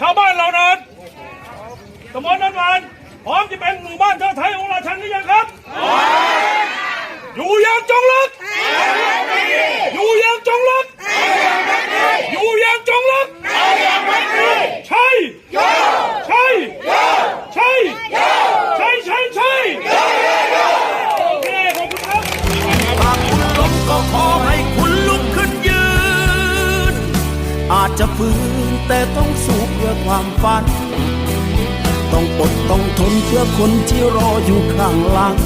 ชาวบ้านเรานั้นตำบลนันวานพร้อมจะเป็นหมู่บ้านเทิดไทยองค์ราชันหรือยังครับ อยู่อย่างจงรักอยู่อย่างจงรักอยู่อย่างจงรักใช่ใช่ใช่ใช่ใช่ใช่โอเคขอบคุณครับหากคุณล้มก็ขอให้คุณลุกขึ้นยืน อาจจะฝืนแต่ต้องสู้เพื่อ ความฝัน ต้องอดต้องทนเพื่อคนที่รออยู่ข้างหลัง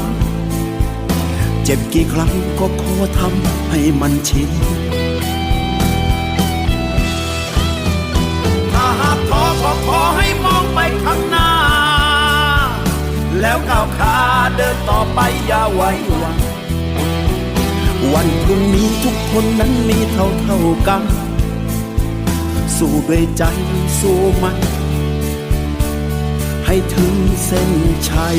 เจ็บกี่ครั้งก็ขอทำให้มันชินถ้าหากท้อก็ขอให้มองไปข้างหน้า แล้วก้าวขาเดินต่อไปอย่าไว้วางวันพรุ่งนี้ทุกคนนั้นมีเท่าเท่ากัน สู้ด้วยใจสู้มัน ให้ถึงเส้นชัย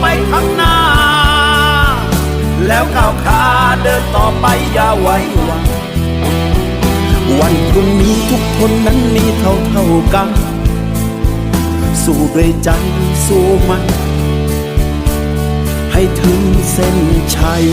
ไปข้างหน้า แล้วก้าวขาเดินต่อไปอย่าไว้วางวันพรุ่งนี้ทุกคนนั้นมีเท่าเท่ากัน สู้ด้วยใจสู้มัน ให้ถึงเส้นชัย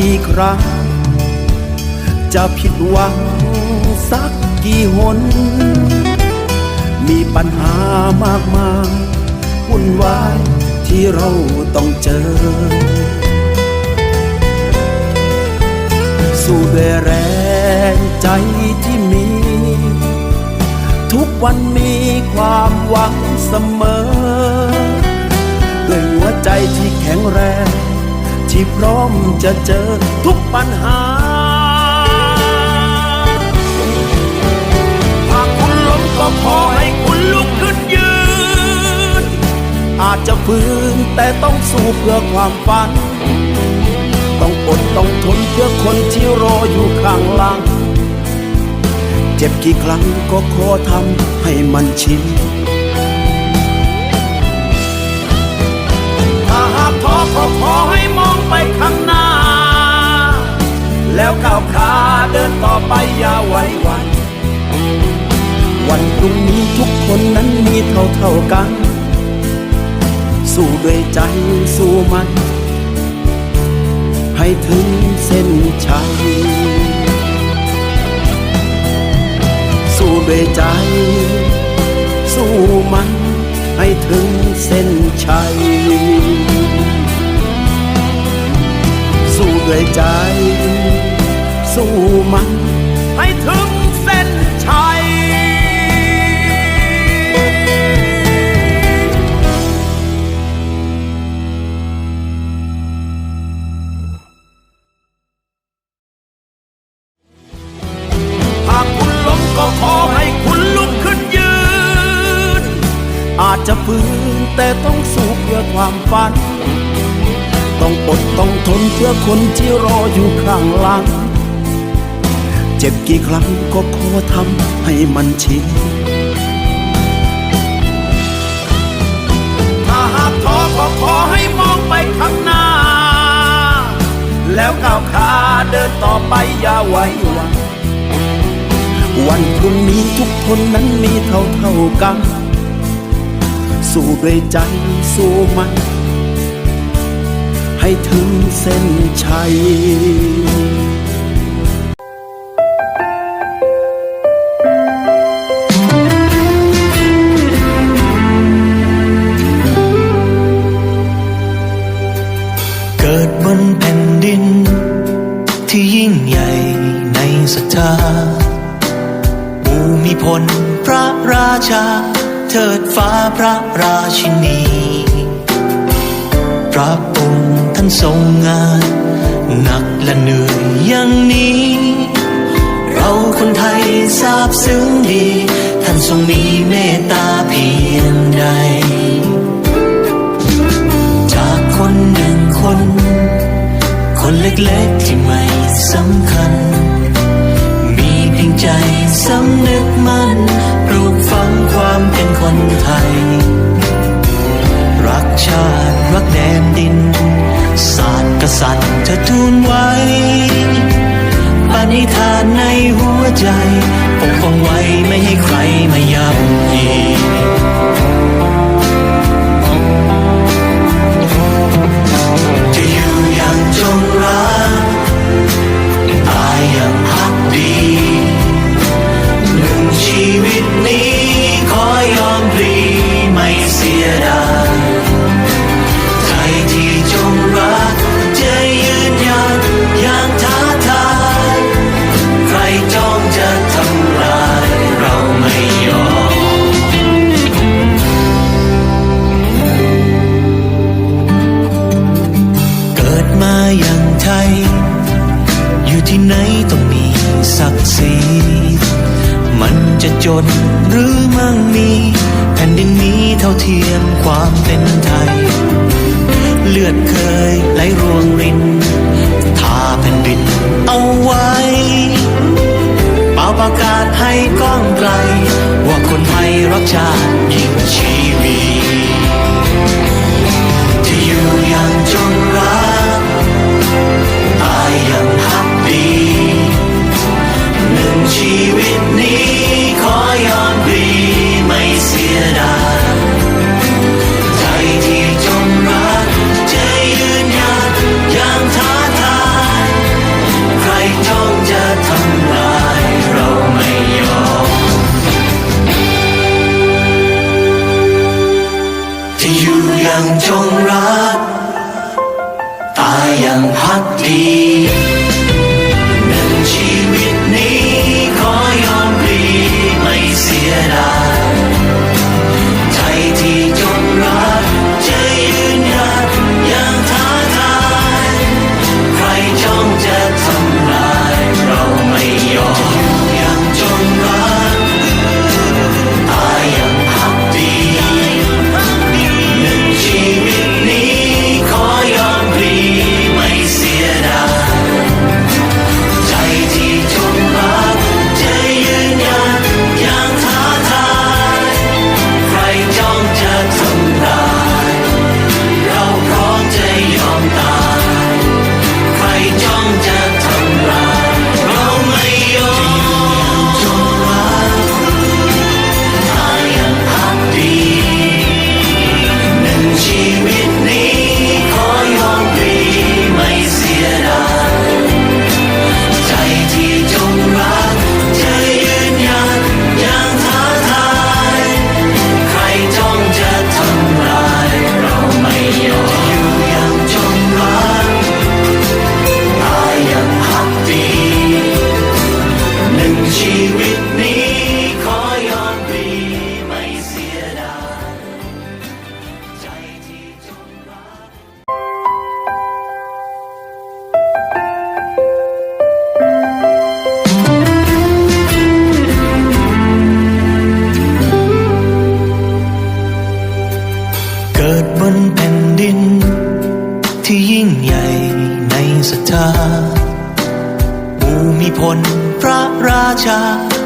กี่ครั้ง จะผิดหวังสักกี่หน มีปัญหามากมายวุ่นวายที่เราต้องเจอ สู้ด้วยแรงใจที่มี ทุกวันมีความหวังเสมอ ด้วยหัวใจที่แข็งแรง ที่พร้อมจะเจอทุกปัญหา หากคุณล้มก็ขอให้คุณลุกขึ้นยืน อาจจะฝืนแต่ต้องสู้เพื่อความฝัน ต้องอดต้องทนเพื่อคนที่รออยู่ข้างหลัง เจ็บกี่ครั้งก็ขอทำให้มันชินถ้าหากท้อก็ขอให้ ไปข้างหน้า แล้วก้าวขาเดินต่อไปอย่าไว้วัน วันพรุ่งนี้ทุกคนนั้นมีเท่าเท่ากัน สู้ด้วยใจสู้มัน ให้ถึงเส้นชัยสู้ด้วยใจ สู้มันให้ถึงเส้นชัย สู้มันให้ถึงเส้นชัย หากคุณล้มก็ขอให้คุณลุกขึ้นยืน อาจจะฟื้นแต่ต้องสู้เพื่อความฝัน ต้องอดต้องทนเพื่อคนที่รออยู่ข้างหลัง เจ็บกี่ครั้งก็ขอทำให้มันชินถ้าหากท้อก็ขอให้มองไปข้างหน้า แล้วก้าวขาเดินต่อไปอย่าไว้วางวันพรุ่งนี้ทุกคนนั้นมีเท่าเท่ากัน สู้ด้วยใจสู้มัน ให้ถึงเส้นชัยเกิดบนแผ่นดินที่ยิ่งใหญ่ในศรัทธาภูมิพลพระราชาเทิดฟ้าพระราชินีพระองค์านทรงงาน หนักและเหนื่อยอย่างนี้ เราคนไทยทราบซึ้งดี ท่านทรงมีเมตตาเพียงใด จากคนหนึ่งคน คนเล็กๆที่ไม่สำคัญ มีเพียงใจสำนึกมั่นปลูกฝังความเป็นคนไทย รักชาติ รักแดนดิน กษัตริย์เธอทูลไว้ปณิธานในหัวใจปกป้องไว้ไม่ให้ใครมาย่ำยี จนหรือมั่งมี แผ่นดินนี้เท่าเทียมความเป็นไทย เลือดเคยไหลรวงรินทาแผ่นดินเอาไว้เป่าประกาศให้ก้องไกล ว่าคนไทยรักชาติยิ่งชี จงรัก ตายอย่างพักดี ศ